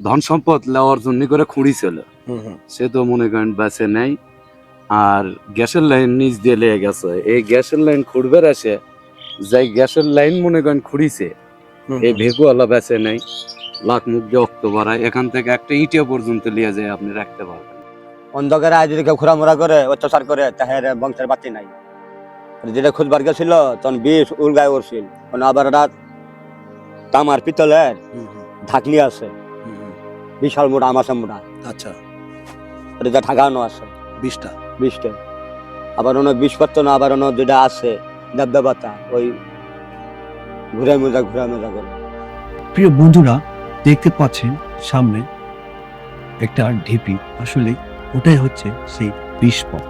ধন সম্পদ লেওয়ার জন্য করে খুঁড়িছিল হুম হুম। সে তো মনে করেন বেঁচে নেই। আর গ্যাসের লাইন নিচ দিয়ে লেগে গেছে। এই গ্যাসের লাইন খুঁড়বে আসে যাই গ্যাসের লাইন মনে করেন খুঁড়িছে এই হুম। ভেগুয়ালা বেঁচে নেই। লাখ মুখ দিয়ে অক্ত বাড়ায়। এখান থেকে একটা ইটিয়া পর্যন্ত লিয়ে যায় আপনি রাখতে পারবেন। অন্ধকারে আজ যদি কেউ ঘোরামোরা করে অত্যাচার করে তাহের বংশের বাচ্চা নাই। যেটা খুঁজবার গেছিল তখন বিষ উলগায় উঠছিল তখন আবার রাত তামার পিতলের ঢাকলি আছে। বিশাল মোটা আমাশা মোটা আচ্ছা। এটা ঢাকানো আছে। বিশটা? বিশটা। আবার অন্য বিষ করতো না আবার অন্য যেটা আছে দেবদেবতা ওই ঘুরে মোজা ঘুরে মোজা করে। প্রিয় বন্ধুরা দেখতে পাচ্ছেন সামনে একটা ঢিপি। আসলে ওটাই হচ্ছে সেই বিষপথ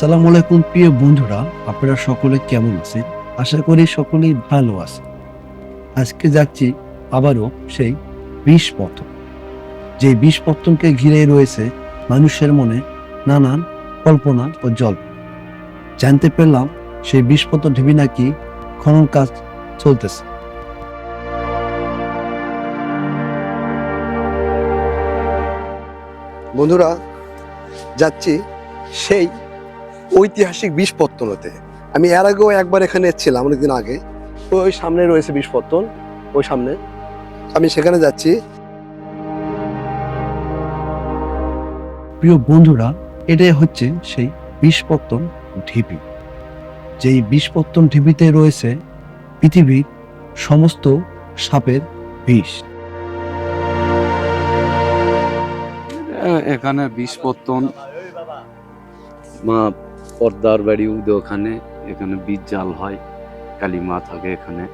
সালাম আলাইকুম প্রিয় বন্ধুরা, আপনারা সকলে কেমন আছেন? আশা করি সকলেই ভালো আছে আজকে যাচ্ছি আবারও সেই বিষপথ যে বিষপত্তনকে ঘিরে রয়েছে মানুষের মনে নানান কল্পনা ও জল জানতে পারলাম সেই বিষপত ঢিবি নাকি খনন কাজ চলতেছে। বন্ধুরা, যাচ্ছি সেই ঐতিহাসিক বিষপত্তনতে। আমি এর আগেও একবার এখানে ছিলাম অনেকদিন আগে। ওই সামনে রয়েছে বিষপত্তন ওই সামনে। আমি সেখানে যাচ্ছি। প্রিয় বন্ধুরা এটাই হচ্ছে সেই বিষপত্তন ঢিবি। যেই বিষপত্তন ঢিবিতে রয়েছে পৃথিবীর সমস্ত সাপের বিষ। এখানে বিষ পত্তন মা পর্দার বাড়ি উদে ওখানে এখানে বীজ জাল হয় কালী মা থাকে এখানে।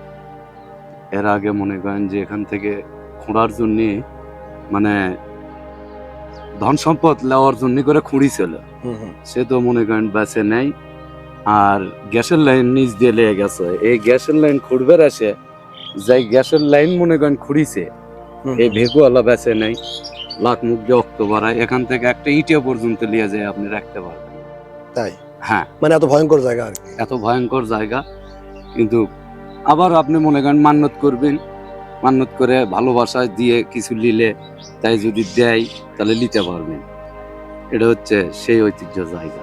এর আগে মনে করেন যে এখান থেকে খোঁড়ার জন্য মানে ধন সম্পদ লেওয়ার জন্য করে খুঁড়ি ছিল। সে তো মনে করেন বেঁচে নেই আর গ্যাসের লাইন নিচ দিয়ে লেগে গেছে। এই গ্যাসের লাইন খুঁড়বে আসে যাই গ্যাসের লাইন মনে করেন খুঁড়িছে এই ভেগুয়ালা বেঁচে নেই লাখ মুখ দিয়ে অক্ত বাড়ায়। এখান থেকে একটা ইটিয়া পর্যন্ত লিয়ে যায় আপনি রাখতে পারবেন তাই? হ্যাঁ। মানে এত ভয়ঙ্কর জায়গা আর কি। এত ভয়ঙ্কর জায়গা। কিন্তু আবার আপনি মনে করেন মান্যত করবেন। মান্যত করে ভালোবাসায় দিয়ে কিছু নিলে তাই যদি দেয় তাহলে নিতে পারবেন। এটা হচ্ছে সেই ঐতিহ্য জায়গা।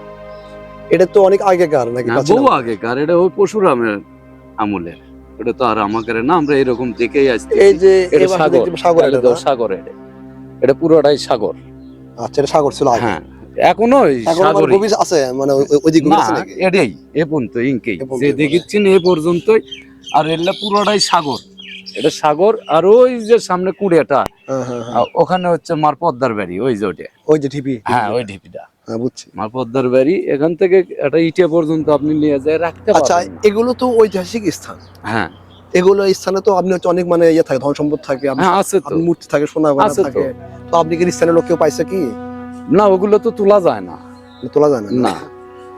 এটা তো অনেক আগেকার নাকি বহু আগেকার। এটা ওই পশুরামের আমলের। এটা তো আর আমাকে না আমরা এরকম দেখেই আসছি এই যে সাগর। সাগর এটা পুরোটাই সাগর। আচ্ছা এটা সাগর ছিল হ্যাঁ। এখনও ওই এখন আমার সাগরই। গভীর আছে মানে ওই- ওই গভীর আছে নাকি? এটাই এ পর্যন্ত ইনকেই যে। দেখিচ্ছেন এ পর্যন্তই আর এগুলা পুরোটাই সাগর। এটা সাগর আর ওই যে সামনে কুড়িয়াটা। আ, ওখানে হচ্ছে মার পদ্মার বাড়ি ওই যে ওটা ওই যে ঢিপি হ্যাঁ ওই ঢিপিটা। হ্যাঁ বুঝছি। মার পদ্মার বাড়ি এখান থেকে একটা ইটিয়া পর্যন্ত আপনি নিয়ে যায় রাখতে আচ্ছা এগুলো তো ঐতিহাসিক স্থান। হ্যাঁ। এগুলো স্থানে তো আপনি হচ্ছে অনেক মানে ইয়ে থাকে ধন সম্পদ থাকে আপনি- হ্যাঁ আছে মূর্তি থাকে সোনা। থাকে। তো আপনি কি স্থানীয় লোক কেউ পাইছে কি? না ওগুলো তো তোলা যায় না। তোলা যায় না না?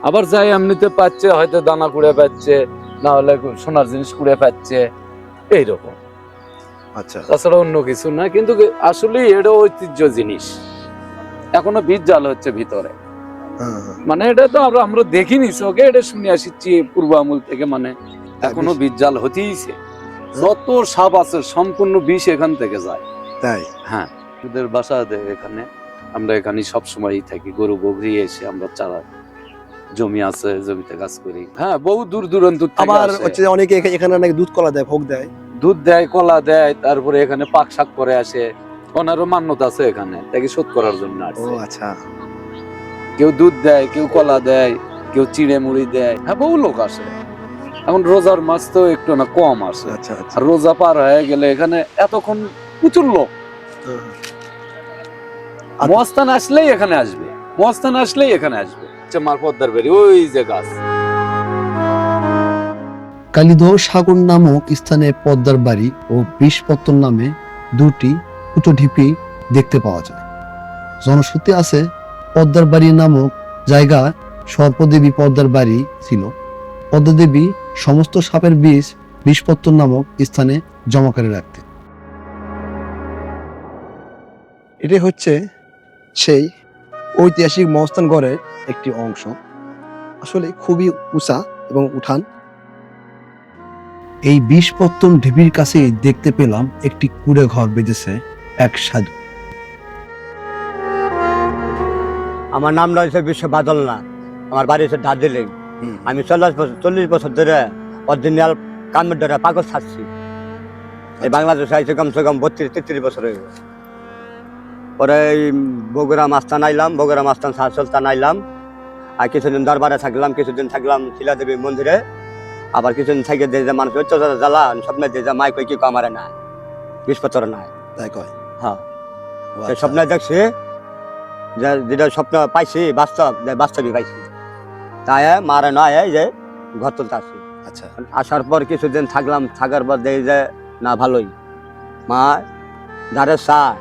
আবার যাই এমনিতে পাচ্ছে হয়তো দানা কুড়ে পাচ্ছে না হলে সোনার জিনিস কুড়ে পাচ্ছে এইরকম। আচ্ছা। তাছাড়া অন্য কিছু না কিন্তু আসলে এটা ঐতিহ্য জিনিস। এখনও বীজ জাল হচ্ছে ভিতরে। হ্যাঁ, হ্যাঁ। মানে এটা তো আমরা আমরা দেখিনি চোখে এটা শুনে আসছি পূর্ব আমল থেকে মানে এখনও বীজ জাল হতেইছে। যত সাপ আছে সম্পূর্ণ বিষ এখান থেকে যায়। তাই? হ্যাঁ। ওদের বাসা এখানে। আমরা এখানে সব সময়ই থাকি গরু বকরি এসে আমরা চারা জমি আছে জমিতে কাজ করি। হ্যাঁ বহু দূর দূরান্ত আবার হচ্ছে অনেকে এখানে নাকি দুধ কলা দেয় ভোগ দেয়। দুধ দেয় কলা দেয় তারপরে এখানে পাক শাক করে আসে। ওনারও মান্যতা আছে এখানে তাকে শোধ করার জন্য ও আচ্ছা। কেউ দুধ দেয় কেউ কলা দেয় কেউ চিড়ে মুড়ি দেয়। হ্যাঁ বহু লোক আসে। এখন রোজার মাছ তো একটু না কম আসে। আচ্ছা আচ্ছা। আর রোজা পার হয়ে গেলে এখানে এতক্ষণ প্রচুর লোক। মস্তান আসলেই এখানে আসবে। মস্তান আসলেই এখানে আসবে। হচ্ছে মার পদ্মার বেরি ওই যে গাছ। কালীদহ সাগর নামক স্থানে পদ্মার বাড়ি ও বিষপত্তন নামে দুটি উঁচু ঢিপি দেখতে পাওয়া যায়। জনশ্রুতি আছে পদ্মার বাড়ি নামক জায়গা সর্পদেবী পদ্মার বাড়ি ছিল। পদ্মাদেবী সমস্ত সাপের বিষ বিষপত্তন নামক স্থানে জমা করে রাখতেন। এটাই হচ্ছে সেই ঐতিহাসিক মহস্থান গড়ের একটি অংশ। আসলে খুবই উঁচা এবং উঠান। এই বিষপত্তন ঢিবির কাছে দেখতে পেলাম একটি কুড়ে ঘর বেঁধেছে এক সাধু। আমার নাম রয়েছে বিশ্ব বাদল না। আমার বাড়ি হচ্ছে দার্জিলিং। আমি চল্লিশ বছর চল্লিশ বছর ধরে অরিজিনাল কামের ধরে পাগল থাকছি। এই বাংলাদেশে আইসে কমসে কম বত্রিশ তেত্রিশ বছর হয়ে গেছে। পরে বগুড়া মাস্তান আইলাম বগুড়া মাস্তান শাহ সুলতান আইলাম আর কিছুদিন দরবারে থাকলাম কিছুদিন থাকলাম শিলাদেবী মন্দিরে। আবার কিছুদিন থেকে যে যে মানুষ অত্যাচার জ্বালা স্বপ্নে যে যে মাই কই কি আমারে না বিশ বছর নাই। তাই কয়? হ্যাঁ। আচ্ছা। স্বপ্নে দেখছি যে যেটা স্বপ্ন পাইছি বাস্তব যে বাস্তবই পাইছি। তাই মারে নয় এই যে ঘর তুলতে আসি আচ্ছা। আসার পর কিছুদিন থাকলাম থাকার পর দেখি যে না ভালোই। মা যারে চায়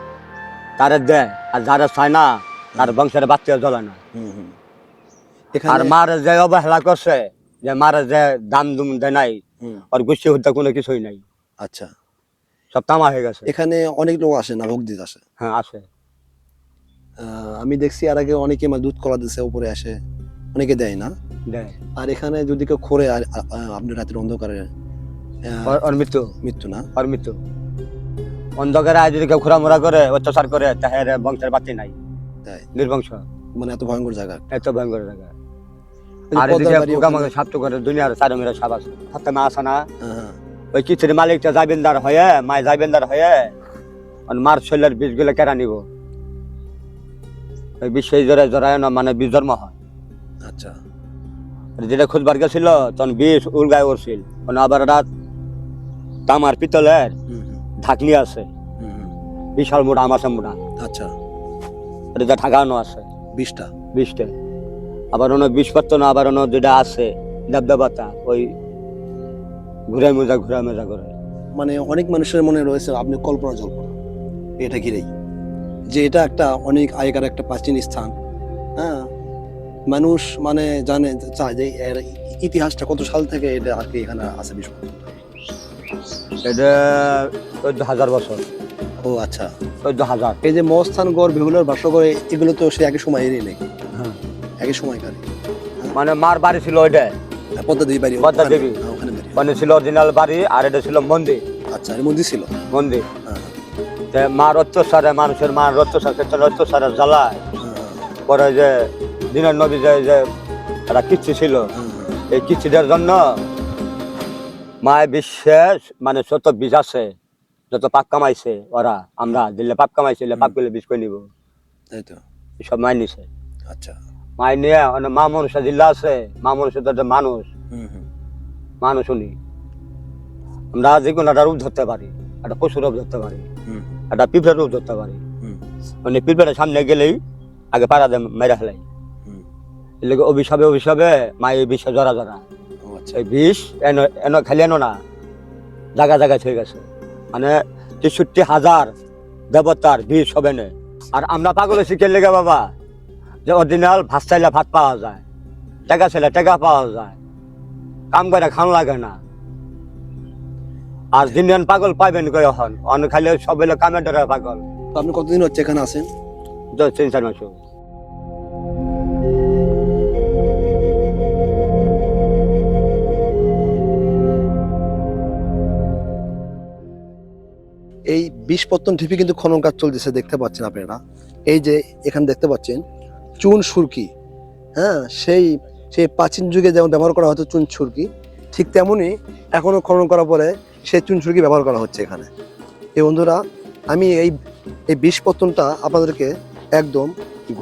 তারে দেয় আর যারা চায় না তার বংশের বাচ্চা জ্বলে না। আর মার যে অবহেলা করছে যে মার যে দাম দুম দেয় নাই আর গোষ্ঠী হত্যা কোনো কিছুই নাই। আচ্ছা। সব তামা হয়ে গেছে। এখানে অনেক লোক আসে না ভোগ দিতে আসে? হ্যাঁ আহ, আমি দেখছি আর আগে অনেকে মানে দুধ কলা দিছে উপরে আসে। অনেকে দেয় না। দেয়। আর এখানে যদি কেউ খোরে আর আপনি রাতের অন্ধকারে ওর মৃত্যু। মৃত্যু না? ওর মৃত্যু। অন্ধকারে আজ যদি কেউ ঘোরামোরা করে অত্যাচার করে তাহের বংশের বাতি নাই। তাই? নির্বংশ। মানে এত ভয়ঙ্কর জায়গা। এত ভয়ঙ্কর জায়গা। আর এদিকে মাকে সাপ্ত করে দুনিয়ার চারে মেরে সাপ আছে। হাতে মা না? হ্যাঁ, হ্যাঁ। ওই কিচুরি মালিকটা যাইবেন্দার হয়ে মায় যাইবেন্দার হয়ে মার শৈলের বীজগুলো কেরা নিব। ওই বিষ সেই জোরে জড়ায় না মানে বীজ জন্ম হয়। আচ্ছা। যেটা খুঁজবার গেছিল তখন বিষ উলগায় মানে আবার রাত তামার পিতলের হুম, আছে। বিশাল মোটা আমাছে মোটা আচ্ছা। এটা ঢাকানো আছে। বিষটা বিষটা আবার অন্য বিষপত্র না আবার অন্য যেটা আছে দেবদেবতা ওই ঘুরে মোজা ঘুরে মোজা করে। মানে অনেক মানুষের মনে রয়েছে আপনি কল্পনা জল্পনা। এটা ঘিরেই। যে এটা একটা অনেক আগেকার একটা প্রাচীন স্থান। হ্যাঁ? মানুষ মানে জানে চায় যে এর ইতিহাসটা কত সাল থেকে এটা আর কি এখানে আছে বিস্ফোরণ এটা চোদ্দ হাজার বছর। ও আচ্ছা। চোদ্দ হাজার। এই যে মস্থান গড় বিহুলের বাসগড় এগুলো তো সে একই সময়েরই নাকি? হ্যাঁ। একই সময়কার মানে মার বাড়ি ছিল ওইটা। পদ্মা দেবী বাড়ি পদ্মা দেবী। হ্যাঁ, মানে ছিল অরিজিনাল বাড়ি আর এটা ছিল মন্দির। আচ্ছা ছিল? মন্দির। হ্যাঁ, তে মার অত্যাচারে মানুষের মার অত্যাচার জ্বালায়। পরে যে দিনের নবী যে যে একটা কিচ্ছি ছিল। এই কিচ্ছিটার জন্য মায় বিশ্বে মানে যত বীজ আছে যত পাপ কামাইছে ওরা আমরা দিলে পাপ কামাইছে পাপ করলে বীজ করে নিব। তাই তো। সব মাই নিছে। আচ্ছা। মাই নিয়ে মানে মা মানুষের জিল্লা আছে মা মানুষের তো মানুষ। মানুষ উনি। আমরা যে কোনো একটা রূপ ধরতে পারি একটা পশু রূপ ধরতে পারি একটা পিঁপড়ের রূপ ধরতে পারি। হুম। মানে পিঁপড়ের সামনে গেলেই আগে পাড়া দেয় মেরে ফেলাই এর লেগে অভিশাপে অভিশাপে মা এই বিষে জরা জরা। আচ্ছা বিষ এন এন খালি এনো না জায়গা জায়গায় হয়ে গেছে। মানে তেষট্টি হাজার দেবতার বিষ হবে না। আর আমরা পাগল শিখে লেগে বাবা? যে অরিজিনাল ভাত চাইলে ভাত পাওয়া যায় টাকা চাইলে টাকা পাওয়া যায়। কাম করে খান লাগে না। আর দিন পাগল পাইবেন কই এখন? অন খালি সব হইল কামের ডরে পাগল। আপনি কতদিন হচ্ছে এখানে আছেন? তো তিন চার মাস এই বিষপত্তন ঢিপি কিন্তু খনন কাজ চলতেছে, দেখতে পাচ্ছেন আপনারা। এই যে এখানে দেখতে পাচ্ছেন, চুন সুরকি। হ্যাঁ সেই সেই প্রাচীন যুগে যেমন ব্যবহার করা হতো চুন সুরকি, ঠিক তেমনই এখনও খনন করার পরে সেই চুন সুরকি ব্যবহার করা হচ্ছে এখানে। এই বন্ধুরা, আমি এই এই বিষপত্তনটা আপনাদেরকে একদম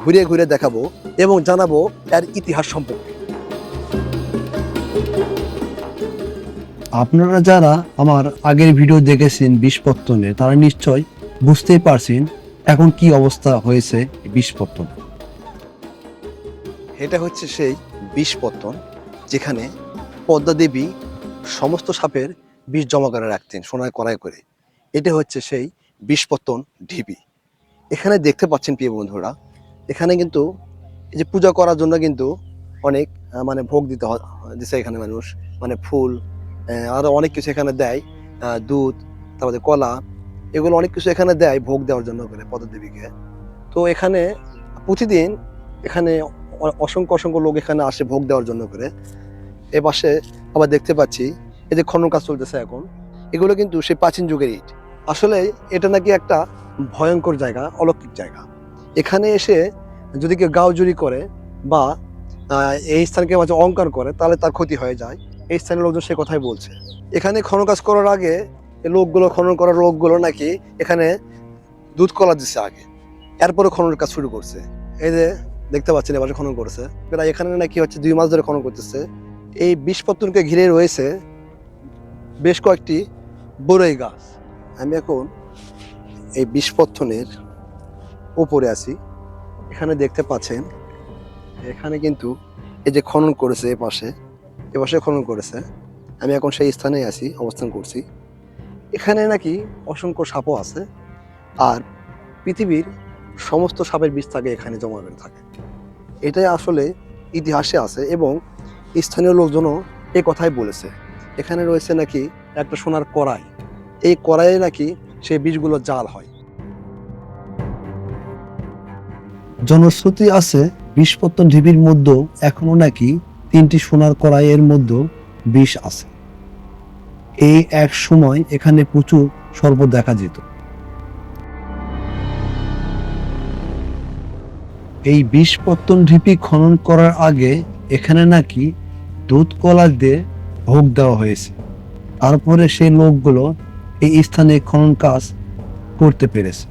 ঘুরে ঘুরে দেখাবো এবং জানাব এর ইতিহাস সম্পর্কে। আপনারা যারা আমার আগের ভিডিও দেখেছেন বিষপত্তনে, তারা নিশ্চয় বুঝতেই পারছেন এখন কি অবস্থা হয়েছে বিষপত্তন। এটা হচ্ছে সেই বিষপত্তন যেখানে পদ্মা দেবী সমস্ত সাপের বিষ জমা করে রাখতেন সোনায় কড়াই করে। এটা হচ্ছে সেই বিষপত্তন ঢিবি। এখানে দেখতে পাচ্ছেন প্রিয় বন্ধুরা, এখানে কিন্তু এই যে পূজা করার জন্য কিন্তু অনেক মানে ভোগ দিতে হয়, দিছে এখানে মানুষ মানে ফুল আহ, আরও অনেক কিছু এখানে দেয়। দুধ তারপরে কলা এগুলো অনেক কিছু এখানে দেয় ভোগ দেওয়ার জন্য করে পদ্মা দেবীকে তো এখানে প্রতিদিন এখানে অসংখ্য অসংখ্য লোক এখানে আসে ভোগ দেওয়ার জন্য করে। এ পাশে আবার দেখতে পাচ্ছি এই যে খনন কাজ চলতেছে এখন এগুলো কিন্তু সেই প্রাচীন যুগের ইট। আসলে এটা নাকি একটা ভয়ঙ্কর জায়গা অলৌকিক জায়গা। এখানে এসে যদি কেউ গাও জুরি করে বা এই স্থানকে মাঝে অহংকার করে তাহলে তার ক্ষতি হয়ে যায়। এই স্থানীয় লোকজন সে কথাই বলছে। এখানে খনন কাজ করার আগে লোকগুলো, খনন করার লোকগুলো নাকি এখানে দুধ কলা দিচ্ছে আগে। এরপরে খননের কাজ শুরু করছে। এই যে দেখতে পাচ্ছেন এবার খনন করছে। প্রায় এখানে নাকি হচ্ছে দুই মাস ধরে খনন করতেছে। এই বিষপত্তনকে ঘিরে রয়েছে বেশ কয়েকটি বড়ই গাছ। আমি এখন এই বিষপত্তনের উপরে আছি। এখানে দেখতে পাচ্ছেন, এখানে কিন্তু এই যে খনন করেছে এ পাশে এ পাশে খনন করেছে। আমি এখন সেই স্থানেই আছি, অবস্থান করছি। এখানে নাকি অসংখ্য সাপও আছে আর পৃথিবীর সমস্ত সাপের বীজ থাকে এখানে জমা করে থাকে। এটাই আসলে ইতিহাসে আছে এবং স্থানীয় লোকজনও এই কথাই বলেছে। এখানে রয়েছে নাকি একটা সোনার কড়াই। এই কড়াইয়ে নাকি সেই বীজগুলো জাল হয়। জনশ্রুতি আছে, বিষপত্তন ঢিবির মধ্যেও এখনও নাকি তিনটি সোনার কড়াইয়ের মধ্যে বিষ আছে। এই এক সময় এখানে প্রচুর সর্প দেখা যেত। এই বিষপত্তন ঢিপি খনন করার আগে এখানে নাকি দুধ কলা দিয়ে ভোগ দেওয়া হয়েছে। তারপরে সেই লোকগুলো এই স্থানে খনন কাজ করতে পেরেছে।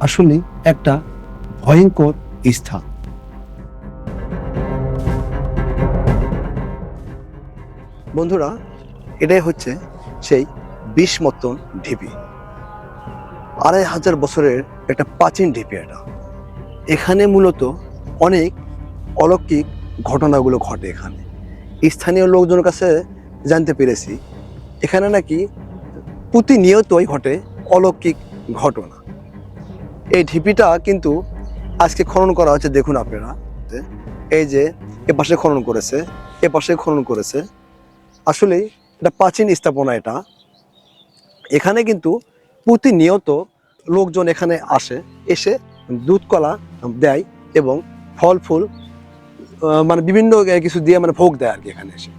আসলে একটা ভয়ঙ্কর স্থান। বন্ধুরা, এটাই হচ্ছে সেই বিষ মতন ঢিপি আড়াই হাজার বছরের একটা প্রাচীন ঢিপি এটা। এখানে মূলত অনেক অলৌকিক ঘটনাগুলো ঘটে এখানে। স্থানীয় লোকজনের কাছে জানতে পেরেছি, এখানে নাকি প্রতিনিয়তই ঘটে অলৌকিক ঘটনা। এই ঢিপিটা কিন্তু আজকে খনন করা হচ্ছে, দেখুন আপনারা। এই যে এ পাশে খনন করেছে এ পাশে খনন করেছে। আসলে এটা প্রাচীন স্থাপনা এটা। এখানে কিন্তু প্রতিনিয়ত লোকজন এখানে আসে, এসে দুধ কলা দেয় এবং ফল, ফুল মানে বিভিন্ন কিছু দিয়ে মানে ভোগ দেয় আর কি এখানে এসে।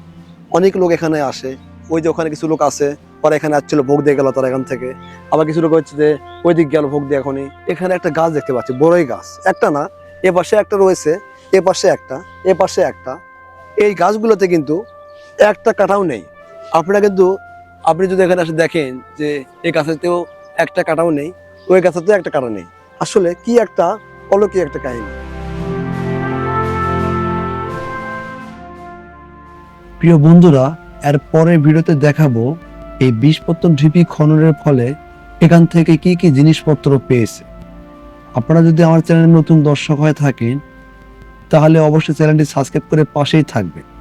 অনেক লোক এখানে আসে, ওই যে ওখানে কিছু লোক আছে, ওরা এখানে আসছিল, ভোগ দিয়ে গেল তারা এখান থেকে। আবার কিছু লোক হচ্ছে যে ওই দিক গেল ভোগ দিয়ে এখনই। এখানে একটা গাছ দেখতে পাচ্ছি, বড়ই গাছ। একটা না এ পাশে একটা রয়েছে এ পাশে একটা এ পাশে একটা। এই গাছগুলোতে কিন্তু একটা কাটাও নেই। আপনারা কিন্তু, আপনি যদি এখানে এসে দেখেন যে এই গাছেতেও একটা কাটাও নেই, ওই গাছেতেও একটা কাটা নেই। আসলে কি একটা অলৌকিক একটা কাহিনী। প্রিয় বন্ধুরা, এর পরের ভিডিওতে দেখাবো এই বিষপত্তন ঢিপি খননের ফলে এখান থেকে কি কি জিনিসপত্র পেয়েছে। আপনারা যদি আমার চ্যানেলে নতুন দর্শক হয়ে থাকেন, তাহলে অবশ্যই চ্যানেলটি সাবস্ক্রাইব করে পাশেই থাকবেন।